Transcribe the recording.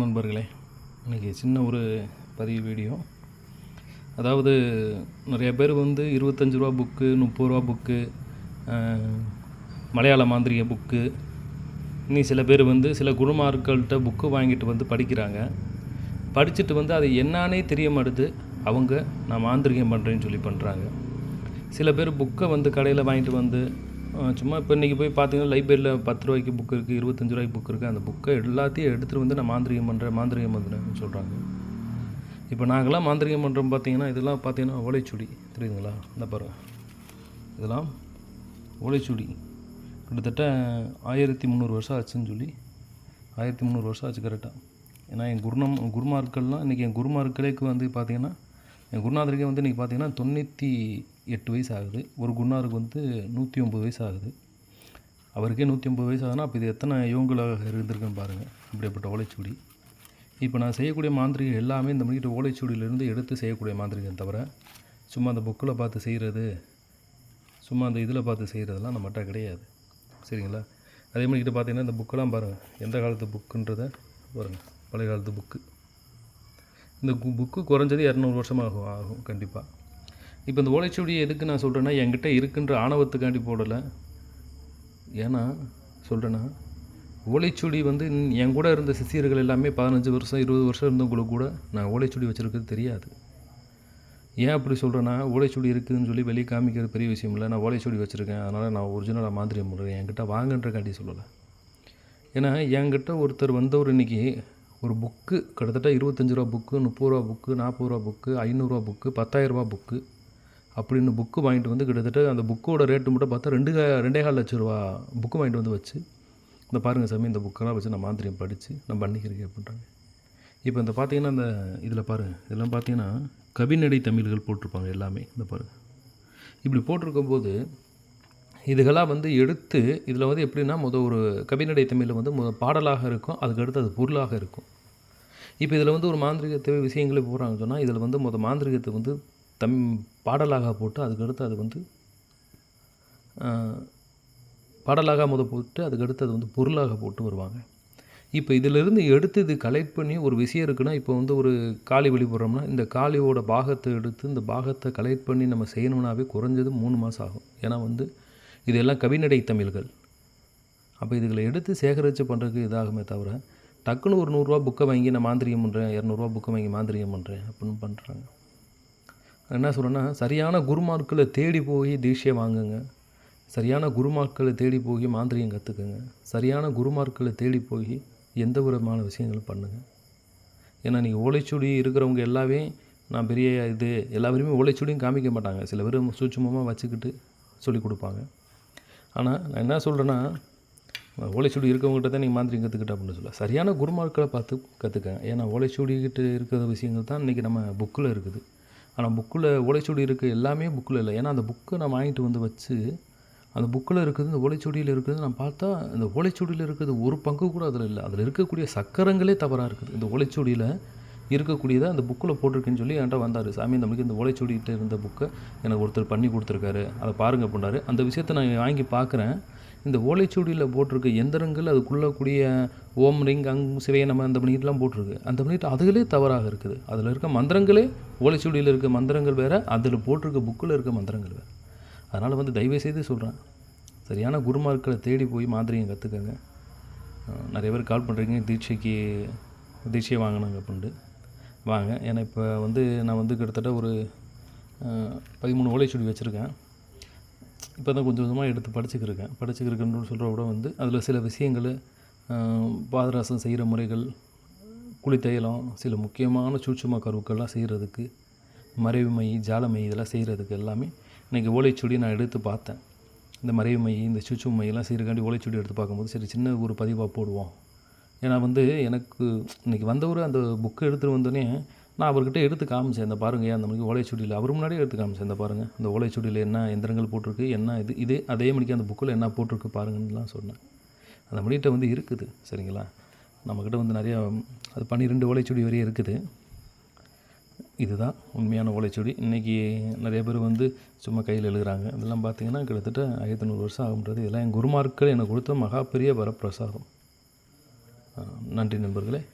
நண்பர்களே. இன்றைக்கி சின்ன ஒரு பதிவு வீடியோ அதாவது நிறைய பேர் வந்து இருபத்தஞ்சி ரூபா புக்கு முப்பது ரூபா புக்கு மலையாள மாந்திரிக புக்கு இன்னும் சில பேர் வந்து சில குருமார்கள்ட்ட புக்கு வாங்கிட்டு வந்து படிக்கிறாங்க. படிச்சுட்டு வந்து அது என்னானே தெரிய மாட்டுது. அவங்க நான் மாந்திரிகம் பண்ணுறேன்னு சொல்லி பண்ணுறாங்க சில பேர் புக்கை வந்து கடையில் வாங்கிட்டு வந்து சும்மா இப்போ இன்றைக்கி போய் பார்த்தீங்கன்னா லைப்ரரியில் பத்து ரூபாய்க்கு புக் இருக்குது இருபத்தஞ்சி ரூபாய்க்கு புக் இருக்குது அந்த புக்கை எல்லாத்தையும் எடுத்துகிட்டு வந்து நான் மாந்திரிகம் பண்ணுறேன் மாந்திரிகம் பண்ணுறேன்னு சொல்கிறாங்க இப்போ நாங்களாம் மாந்திரிகம் பண்ணுறோம் பார்த்தீங்கன்னா இதெல்லாம் பார்த்தீங்கன்னா ஓலைச்சுடி தெரியுதுங்களா? இந்த பாருங்கள் இதெல்லாம் ஓலைச்சுடி கிட்டத்தட்ட ஆயிரத்தி முந்நூறு வருஷம் ஆச்சுன்னு சொல்லி ஆயிரத்தி முந்நூறு வருஷம் ஆச்சு கரெக்டாக ஏன்னா என் குருணம் குருமார்கள்லாம் இன்றைக்கி என் குருமார்களுக்கு வந்து பார்த்தீங்கன்னா என் குருநாதருக்கே வந்து இன்றைக்கி பார்த்தீங்கன்னா தொண்ணூற்றி எட்டு வயசு ஆகுது ஒரு குருநாதருக்கு வந்து நூற்றி ஒம்பது வயசு ஆகுது அவருக்கே நூற்றி ஐம்பது வயசு ஆகுதுன்னா அப்போ இது எத்தனை யோகங்களாக இருந்திருக்குன்னு பாருங்கள் அப்படியேப்பட்ட ஓலைச்சுவடி. இப்போ நான் செய்யக்கூடிய மாந்திரிகம் எல்லாமே இந்த மணிக்கிட்ட ஓலைச்சுவடியிலேருந்து எடுத்து செய்யக்கூடிய மாந்திரிகம் தவிர சும்மா அந்த புக்கில் பார்த்து செய்கிறது சும்மா அந்த இதில் பார்த்து செய்கிறதெல்லாம் நம்மகிட்ட கிடையாது. சரிங்களா? அதே மணிக்கிட்ட பார்த்தீங்கன்னா இந்த புக்கெல்லாம் பாருங்கள் எந்த காலத்து புக்குன்றதை பாருங்கள் பழைய காலத்து புக்கு. இந்த புக்கு குறைஞ்சது இரநூறு வருஷம் ஆகும் ஆகும் கண்டிப்பாக இப்போ இந்த ஓலைச்சுவடி எதுக்கு நான் சொல்கிறேன்னா என்கிட்ட இருக்குன்ற ஆணவத்துக்காண்டி போடலை. ஏன்னா சொல்கிறேன்னா ஓலைச்சுடி வந்து என் கூட இருந்த சிசியர்கள் எல்லாமே பதினஞ்சு வருஷம் இருபது வருஷம் இருந்தவங்களுக்கு கூட நான் ஓலைச்சுடி வச்சுருக்கிறது தெரியாது. ஏன் அப்படி சொல்கிறேன்னா ஓலைச்சுடி இருக்குதுன்னு சொல்லி வெளியே காமிக்கிறது பெரிய விஷயம் இல்லை. நான் ஓலைச்சுடி வச்சுருக்கேன். அதனால் நான் ஒரிஜினலாக மாந்திரியம் பண்ணுறேன் என்கிட்ட வாங்கன்றக்காண்டி சொல்லலை. ஏன்னா என்கிட்ட ஒருத்தர் வந்தவர் இன்னைக்கு ஒரு புக்கு கிட்டத்தட்ட இருபத்தஞ்சி ரூபா புக்கு முப்பது ரூபா புக்கு நாற்பது ரூபா புக்கு ஐநூறுரூவா புக்கு பத்தாயிரரூபா புக்கு அப்படின்னு புக்கு வாங்கிட்டு வந்து கிட்டத்தட்ட அந்த புக்கோட ரேட்டு மட்டும் பார்த்தா ரெண்டு ரெண்டே கால் லட்ச ரூபா புக்கு வாங்கிட்டு வந்து வச்சு. இந்த பாருங்கள் சாமி இந்த புக்கெல்லாம் வச்சு நான் மாந்திரியம் படித்து நான் பண்ணிக்கிறேன் அப்படின்றாங்க. இப்போ இந்த பார்த்தீங்கன்னா இந்த இதில் பாருங்கள் இதெல்லாம் பார்த்தீங்கன்னா கவிநடை தமிழ்கள் போட்டிருப்பாங்க எல்லாமே இந்த பாருங்கள் இப்படி போட்டிருக்கும் போது இதுகளாக வந்து எடுத்து இதில் வந்து எப்படின்னா முத ஒரு கவிநடை தமிழில் வந்து முத பாடலாக இருக்கும் அதுக்கு அடுத்து அது பொருளாக இருக்கும். இப்போ இதில் வந்து ஒரு மாந்திரிகத்தை விஷயங்களே போகிறாங்கன்னு சொன்னால் இதில் வந்து முத மாந்திரிகத்தை வந்து தம் பாடலாக போட்டு அதுக்கடுத்து அது வந்து பாடலாக முத போட்டு அதுக்கடுத்து அது வந்து பொருளாக போட்டு வருவாங்க. இப்போ இதிலிருந்து எடுத்து இது கலெக்ட் பண்ணி ஒரு விஷயம் இருக்குன்னா இப்போ வந்து ஒரு காளி வெளிப்படுறோம்னா இந்த காளியோட பாகத்தை எடுத்து இந்த பாகத்தை கலெக்ட் பண்ணி நம்ம செய்யணும்னாவே குறைஞ்சது மூணு மாதம் ஆகும். ஏன்னா வந்து இதெல்லாம் கவிநடை தமிழ்கள். அப்போ இதுகளை எடுத்து சேகரித்து பண்ணுறதுக்கு இதாகுமே தவிர டக்குன்னு ஒரு நூறுரூவா புக்கை வாங்கி நான் மாந்திரியம் பண்ணுறேன் இரநூறுவா புக்கை வாங்கி மாந்திரியம் பண்ணுறேன் அப்படின்னு பண்ணுறாங்க என்ன சொல்கிறேன்னா சரியான குருமார்க்களை தேடி போய் தீட்சை வாங்குங்க. சரியான குருமார்க்களை தேடி போய் மாந்திரியம் கற்றுக்குங்க சரியான குருமார்க்களை தேடி போய் எந்த விதமான விஷயங்களும் பண்ணுங்கள் ஏன்னா நீங்கள் ஓலைச்சுடி இருக்கிறவங்க எல்லாமே நான் பெரிய இது எல்லாருமே ஓலைச்சுடியும் காமிக்க மாட்டாங்க. சில பேர் சூட்சமமாக வச்சுக்கிட்டு சொல்லி கொடுப்பாங்க. ஆனால் நான் என்ன சொல்கிறேன்னா ஓலைச்சுடி இருக்கவங்ககிட்ட தான் நீங்கள் மாந்திரியம் கற்றுக்கிட்ட அப்படின்னு சொல்ல. சரியான குருமார்க்களை பார்த்து கற்றுக்க ஏன்னா ஓலைச்சுடிக்கிட்ட இருக்கிற விஷயங்கள் தான் இன்றைக்கி நம்ம புக்கில் இருக்குது. ஆனால் புக்கில் ஓலைச்சுடி இருக்க எல்லாமே புக்கில் இல்லை. ஏன்னா அந்த புக்கை நான் வாங்கிட்டு வந்து வச்சு அந்த புக்கில் இருக்குது இந்த ஓலைச்சுடியில் இருக்குது நான் பார்த்தா இந்த ஓலைச்சுடியில் இருக்கிறது ஒரு பங்கு கூட அதில் இல்லை. அதில் இருக்கக்கூடிய சக்கரங்களே தவறாக இருக்குது. இந்த ஓலைச்சுடியில் இருக்கக்கூடியதை அந்த புக்கில் போட்டிருக்குன்னு சொல்லி என்கிட்ட வந்தார். சாமி நம்மளுக்கு இந்த ஓலைச்சுடிகிட்ட இருந்த புக்கை எனக்கு ஒருத்தர் பண்ணி கொடுத்துருக்காரு. அதை பாருங்க அப்படின்னாரு அந்த விஷயத்தை நான் வாங்கி பார்க்குறேன். இந்த ஓலைச்சுவடியில் போட்டிருக்க எந்திரங்கள் அதுக்குள்ளக்கூடிய ஓம் ரிங் அங் சிவையை நம்ம அந்த பண்ணிட்டுலாம் போட்டிருக்கு. அந்த பண்ணிட்டு அதுகளே தவறாக இருக்குது. அதில் இருக்க மந்திரங்களே ஓலைச்சுவடியில் இருக்க மந்திரங்கள் வேறு அதில் போட்டிருக்க புக்கில் இருக்க மந்திரங்கள் வேறு. அதனால் வந்து தயவு செய்து சொல்கிறேன் சரியான குருமார்க்களை தேடி போய் மாதிரியும் கற்றுக்கங்க நிறைய பேர் கால் பண்ணுறீங்க தீட்சைக்கு தீட்சையை வாங்கினாங்க அப்படின்ட்டு. வாங்க. ஏன்னா இப்போ வந்து நான் வந்து கிட்டத்தட்ட ஒரு பதிமூணு ஓலைச்சுடி வச்சுருக்கேன். இப்போ தான் கொஞ்சம் கொஞ்சமாக எடுத்து படிச்சுக்கிருக்கேன். படிச்சுக்கிருக்கேன்னு சொல்கிற விட வந்து அதில் சில விஷயங்கள் பாதராசம் செய்கிற முறைகள் குளித்தைலம் சில முக்கியமான சூட்சும கருவுக்கள்லாம் செய்கிறதுக்கு மறைவுமை ஜாலமை இதெல்லாம் செய்கிறதுக்கு எல்லாமே இன்றைக்கி ஓலைச்சுடி நான் எடுத்து பார்த்தேன். இந்த மறைவுமை இந்த சூட்சுமையெல்லாம் செய்கிறக்காண்டி ஓலைச்சுடி எடுத்து பார்க்கும்போது சரி சின்ன ஒரு பதிவாக போடுவோம். ஏன்னா வந்து எனக்கு இன்றைக்கி வந்தவர் அந்த புக்கை எடுத்துகிட்டு வந்தோடனே நான் அவர்கிட்ட எடுத்து காமிச்சேன் இந்த பாருங்க அந்த மாதிரி ஓலைச்சுடியில் அவர் முன்னாடியே எடுத்து காமிச்சேன் இந்த பாருங்கள் இந்த ஓலைச்சுடியில் என்ன எந்திரங்கள் போட்டிருக்கு என்ன இது இதே அதே மணிக்கு அந்த புக்கில் என்ன போட்டிருக்கு பாருங்கன்னுலாம் சொன்னேன். அந்த மணிகிட்ட வந்து இருக்குது சரிங்களா? நம்மக்கிட்ட வந்து நிறையா அது பன்னிரெண்டு ஓலைச்சுடி வரையும் இருக்குது. இதுதான் உண்மையான ஓலைச்சுடி இன்றைக்கி நிறைய பேர் வந்து சும்மா கையில் எழுதுகிறாங்க இதெல்லாம் பார்த்திங்கன்னா கிட்டத்தட்ட ஆயிரத்தி நூறு வருஷம் ஆகுன்றது இதெல்லாம் என் குருமார்கள் எனக்கு கொடுத்த மகா பெரிய வரப்பிரசாதம். நன்றி நண்பர்களே.